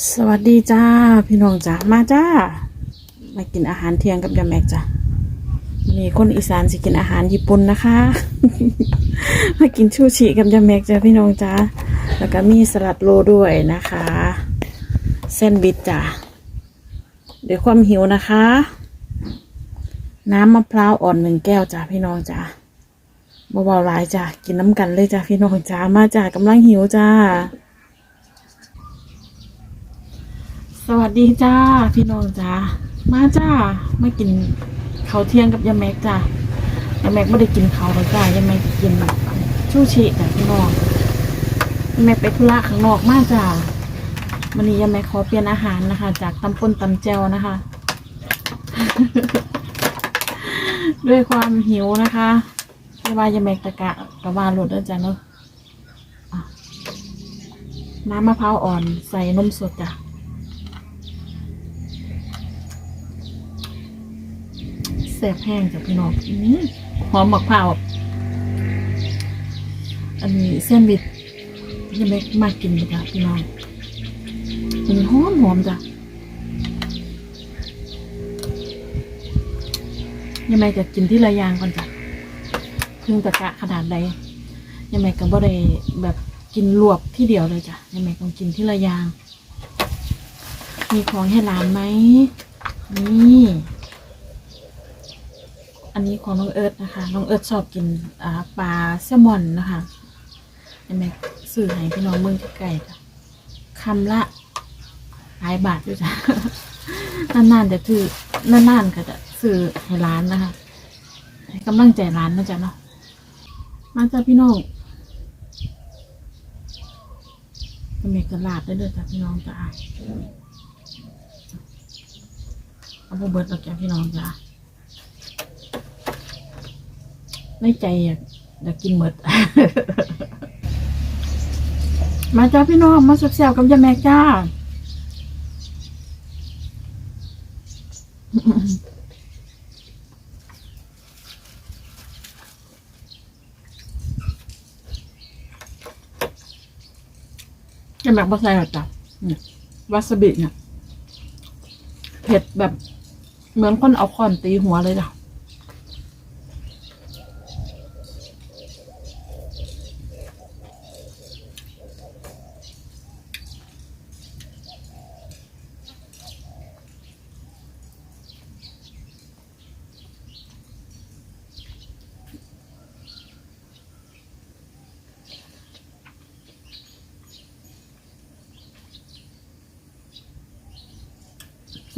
สวัสดีจ้า พี่น้องจ้ามาจ้ามากินอาหารเที่ยงกับยาแม็กจ้ะมีคนอีสานสิกินอาหารญี่ปุ่นนะคะ มากินชูชิกับยาแม็กจ้าพี่น้องจ้าแล้วก็มีสลัดโลด้วยนะคะ เส้นบิดจ้ะเดี๋ยวความหิวนะคะ น้ำมะพร้าวอ่อนหนึ่งแก้วจ้าพี่น้องจ้าเบาๆหลายจ้ากินน้ำกันเลยจ้าพี่น้องจ้ามาจ้ากำลังหิวจ้า ส วัสดีจ้า พี่น้องจ้ามาจ้ามากินข้าวเที่ยงกับยาแม็กจ้ายาแม็กไม่ได้กินข้าวหรอกจ้ายาแม็กกินชูชีจ้ะพี่น้องยาแม็กไปธุระข้างนอกมากจ้าวันนี้ยาแม็กขอเปลี่ยนอาหารนะคะ จากตำป่นตำแจวนะคะ ด้วยความหิวนะคะไม่ว่ายาแม็กตะกะกะวาหลดด้วยจ้ะเนาะอะน้ำมะพร้าวอ่อนใส่นมสดจ้ะ แซ่บแห้งจ้ะพี่น้องหอมหมักเผาวอันนี้เส้นบิดยังไม่มากินจ้ะพี่น้องมันหอมหอมจ้ะยังไงจะกินที่ละยางก่อนจ้ะเพิ่งตะกะขนาดใดยังไงก็บ่ได้แบบกินรวบที่เดียวเลยจ้ะยังไงต้องกินที่ละยาง มีของให้หลานไหมนี่ อันนี้ของน้องเอิร์ธนะคะ น้องเอิร์ธชอบกินปลาแซลมอนนะคะเห็นไหมสื่อให้พี่น้องเมืองไก่จ้ะคำละหลายบาทด้วยจ้ะนานๆจะถือนานๆก็จะสื่อให้ร้านนะคะให้กำลังใจร้านนะจ๊ะเนาะมาจ้ะพี่น้องก็มีกระลาดได้เลยจ้ะพี่น้องจ้ะเอาไปเบิร์ดตะแกพี่น้องจ้ะ ในใจอยากอยากกินหมด มาจ้าพี่น้องมาแซวๆกับยาแม่จ้ายาแม่บ่ใส่หรอจ้ะเนี่ยวาซาบิเนี่ย เผ็ดแบบเหมือนคนเอาคอนตีหัวเลยจ้ะ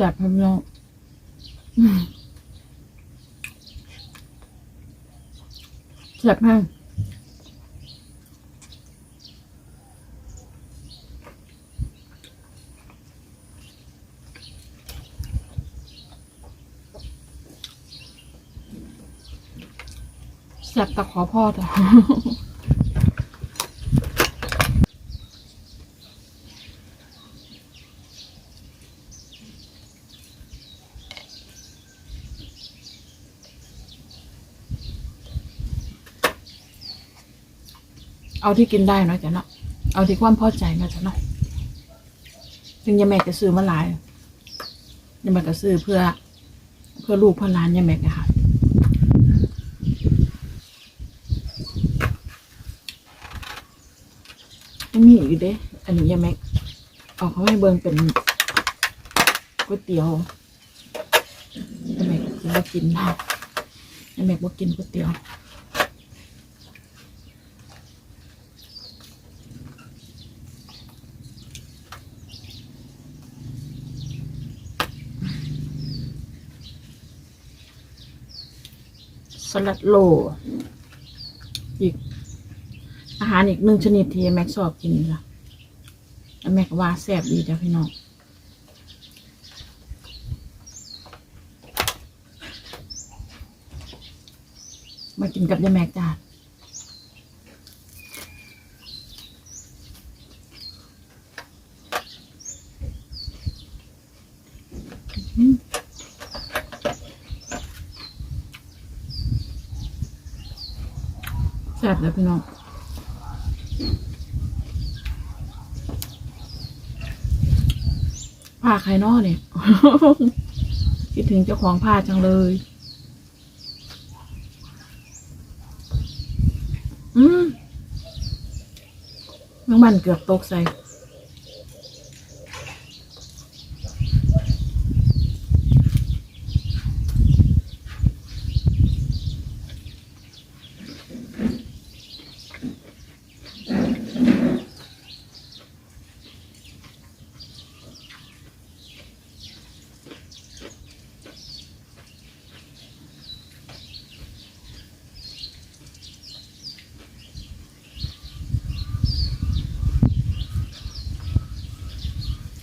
แสบพี่น้องอืมแสบมากแสบตะขอพ่อจ้ะ เอาที่กินได้เนาะจ้ะเนาะเอาที่ความพอใจเนาะจ้ะเนาะถึงยาแม่จะซื้อมาหลายยาแม่ก็ซื้อเพื่อ เพื่อลูกเพื่อหลานยาแม่นะคะยังมีอีกเด้ อันนี้ยาแม่เออกเขาให้เบิ่งเป็นก๋วยเตี๋ยวยาแม่ก็กินบ่กินนะยาแม่บ่กินก๋วยเตี๋ยว สลัดโล อีก อาหารอีกหนึ่งชนิดที่แม็กชอบกินจ้ะแม็กว่าแซ่บดีจ้ะพี่น้องมากินกับยาแม็กจ้าอื้อแซ่ บเลยพี่น้องผ้าใครนอเนี่ย คิดถึงเจ้าของผ้าจังเลย อืมน้องมันเกือบตกใส่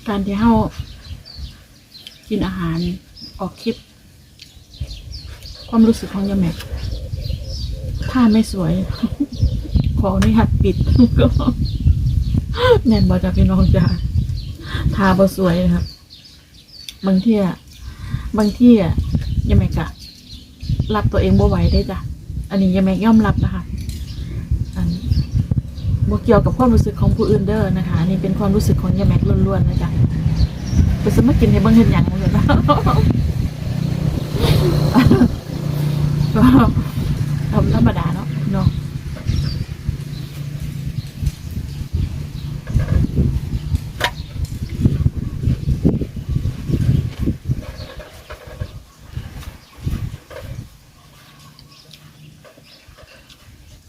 การที่เฮากินอาหารออกคลิป ความรู้สึกของยาแม็กถ้าไม่สวย ขออนุญาตปิดก็แน่นบอจะพี่น้องจ้าทาบ่สวยนะครับ บางที่อะบางที่อะยาแม็กอะรับตัวเองบ่ไหวได้จ้ะอันนี้ยาแม็กย่อมรับนะคะ บ่เกี่ยวกับความรู้สึกของผู้อื่นเด้อนะคะนี่เป็นความรู้สึกของยาแม็กล้วนๆนะจ๊ะไปสมัครกินให้เบิ่งเห็นหยังเหมือนกันก็ธรรมดาเนาะเนาะ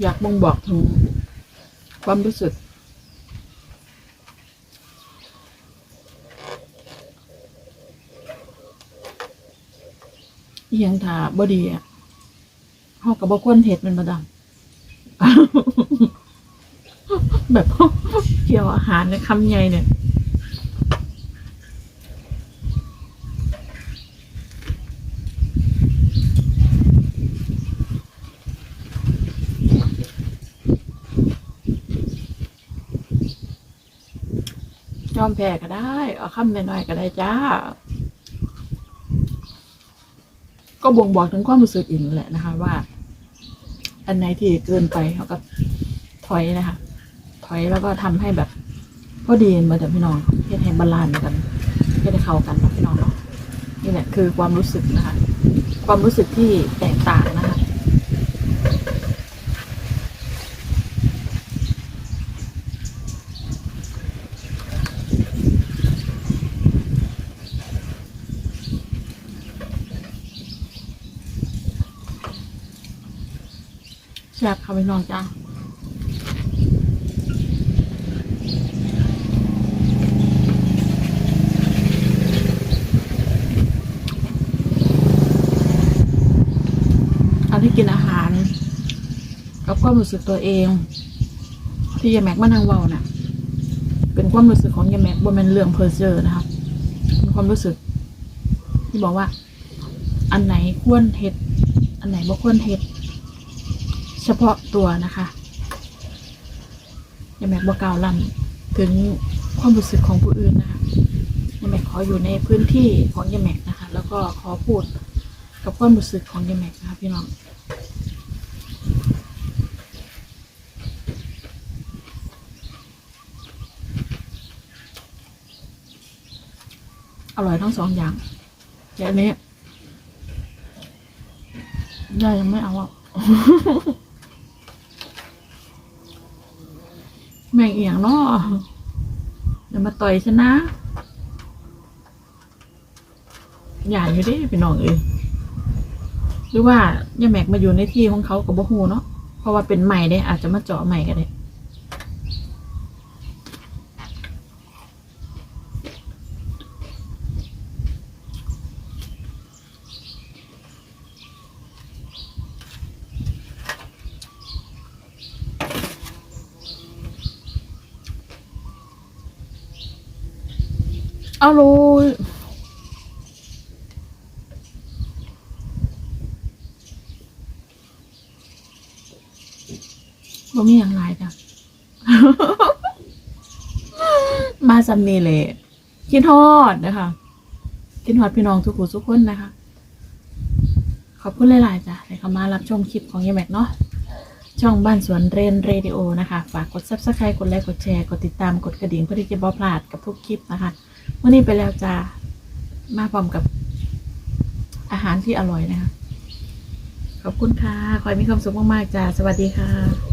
อยากบ่งบอกถึง ความรู้สึกอหยังถาบ่ดีอะเขากับ่ควนเห็ดมันมาดังแบบเกี่ยวอาหารในคำใหญ่เนี่ย อมแพ้ก็ได้ เอาคำน้อยๆก็ได้จ้า ก็บ่งบอกถึงความรู้สึกอีกนั่นแหละนะคะ ว่า อันไหนที่เกินไปเขาก็ถอยนะคะ ถอยแล้วก็ทำให้แบบพอดีมาแต่พี่น้องเฮ็ดให้บาลานซ์กันเฮ็ดให้เข้ากันนะพี่น้องเนาะนี่แหละคือความรู้สึกนะคะ ความรู้สึกที่แตกต่าง ซ่บค่ะพี่น้องจ้าอันที่กินอาหาร กับความรู้สึกตัวเอง ที่ยายแม็กมานั่งเวาน่ะ เป็นความรู้สึกของยายแม็กบ่แม่นเรื่องเพอร์เจอร์นะคะเป็นความรู้สึก ที่บอกว่า อันไหนควรเฮ็ด อันไหนบ่ควรเฮ็ด เฉพาะตัวนะคะยาแม็กบอกกล่าวลำถึงความรู้สึกของผู้อื่นนะคะยาแม็กขออยู่ในพื้นที่ของยาแม็กนะคะ แล้วก็ขอพูดกับความรู้สึกของยาแม็กนะคะพี่น้องอร่อยทั้งสองอย่างแต่อันนี้ยายยังไม่เอาหรอก แม่งเอียงเนาะเดี๋ยวมาต่อยฉันนะอย่าอยู่ดิพี่น้องเอ้ยหรือว่าย่าแม็กมาอยู่ในที่ของเขากับบ่ฮูเนาะเพราะว่าเป็นใหม่เด้อาจจะมาเจาะใหม่ก็ได้ อาเลยบ่มีอย่างไรจ้ะมาซัมนี่เลยกินทอดนะคะกินทอดพี่น้องทุกคนทุกคนนะคะ ขอบคุณหลาย ๆ จ้ะที่เข้ามารับชมคลิปของยายแม็กเนาะช่องบ้านสวนเรนเรดิโอนะคะ ฝากกด subscribe กดไลค์ กดแชร์ กดติดตาม กดกระดิ่งเพื่อที่จะบ่พลาดกับทุกคลิปนะคะ วันนี้ไปแล้วจ้ามาพร้อมกับอาหารที่อร่อยนะคะ ขอบคุณค่ะ ขอให้มีความสุขมากๆจ้า สวัสดีค่ะ